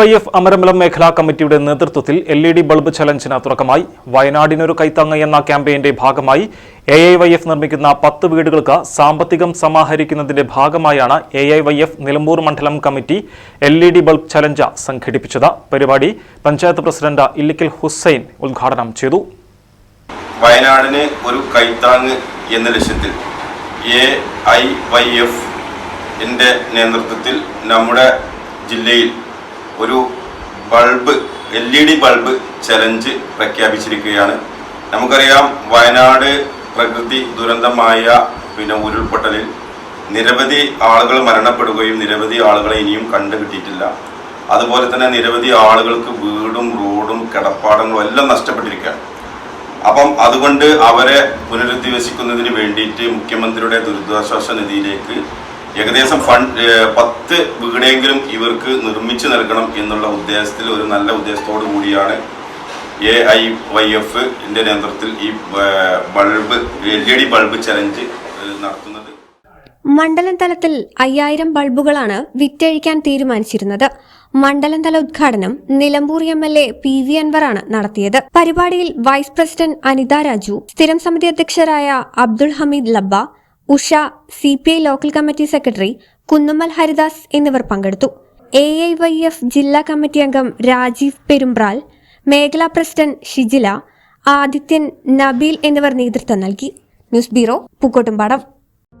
A Y F Amarambalam മേഖലാ കമ്മിറ്റിയുടെ നേതൃത്വത്തിൽ എൽ ഇ ഡി ബൾബ് ചലഞ്ചിന് തുടക്കമായി. വയനാടിനൊരു കൈത്താങ്ങ് എന്ന ക്യാമ്പയിന്റെ ഭാഗമായി എ ഐ വൈ എഫ് നിർമ്മിക്കുന്ന പത്ത് വീടുകൾക്ക് സാമ്പത്തികം സമാഹരിക്കുന്നതിന്റെ ഭാഗമായാണ് A I Y F Nilambur മണ്ഡലം committee L E D bulb challenge സംഘടിപ്പിച്ചത്. പരിപാടി പഞ്ചായത്ത് പ്രസിഡന്റ് ഇല്ലിക്കൽ ഹുസൈൻ ഉദ്ഘാടനം ചെയ്തു. വയനാടിന് ഒരു എന്ന ലക്ഷ്യത്തിൽ എ ഐ വൈ എഫ് നേതൃത്വത്തിൽ നമ്മുടെ ജില്ലയിൽ ഒരു bulb L E D bulb challenge പ്രഖ്യാപിച്ചിരിക്കുകയാണ്. നമുക്കറിയാം വയനാട് പ്രകൃതി ദുരന്തമായ പിന്നെ ഉരുൾപൊട്ടലിൽ നിരവധി ആളുകൾ മരണപ്പെടുകയും നിരവധി ആളുകളെ ഇനിയും കണ്ടുകിട്ടിയിട്ടില്ല. അതുപോലെ തന്നെ നിരവധി ആളുകൾക്ക് വീടും റോഡും കിടപ്പാടങ്ങളും എല്ലാം നഷ്ടപ്പെട്ടിരിക്കുകയാണ്. അപ്പം അതുകൊണ്ട് അവരെ പുനരധിവസിക്കുന്നതിന് വേണ്ടിയിട്ട് മുഖ്യമന്ത്രിയുടെ ദുരിതാശ്വാസ നിധിയിലേക്ക് ഏകദേശം ഫണ്ട് പത്ത് വീടെങ്കിലും ഇവർക്ക് നിർമ്മിച്ചു നൽകണം എന്നുള്ള ഉദ്ദേശത്തിൽ ഒരു നല്ല ഉദ്ദേശത്തോടു കൂടിയാണ് എ ഐ വൈ എഫ് നേതൃത്വത്തിൽ ഈ bulb L E D bulb challenge നടത്തുന്നത്. മണ്ഡലം തലത്തിൽ അയ്യായിരം ബൾബുകളാണ് വിറ്റഴിക്കാൻ തീരുമാനിച്ചിരുന്നത്. മണ്ഡലം തല ഉദ്ഘാടനം Nilambur M L A P V അൻവറാണ് നടത്തിയത്. പരിപാടിയിൽ വൈസ് പ്രസിഡന്റ് അനിത രാജു സ്ഥിരം സമിതി അധ്യക്ഷരായ Abdul Hameed Labba Usha C P I local committee secretary Kunnummal Haridas എന്നിവർ പങ്കെടുത്തു. എ ഐ വൈ എഫ് ജില്ലാ കമ്മിറ്റി അംഗം രാജീവ് പെരുമ്പ്രാൽ മേഖലാ പ്രസിഡന്റ് ഷിജില ആദിത്യൻ നബീൽ എന്നിവർ നേതൃത്വം നൽകി. News bureau Pookkottumpadam.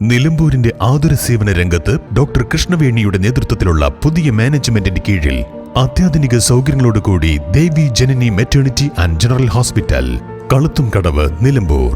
നിലമ്പൂരിന്റെ ആതുര സേവന രംഗത്ത് ഡോക്ടർ കൃഷ്ണവേണിയുടെ നേതൃത്വത്തിലുള്ള പുതിയ മാനേജ്മെന്റിന്റെ കീഴിൽ അത്യാധുനിക സൗകര്യങ്ങളോടുകൂടി Devi Janani maternity and general hospital കളുത്തും കടവ് നിലമ്പൂർ.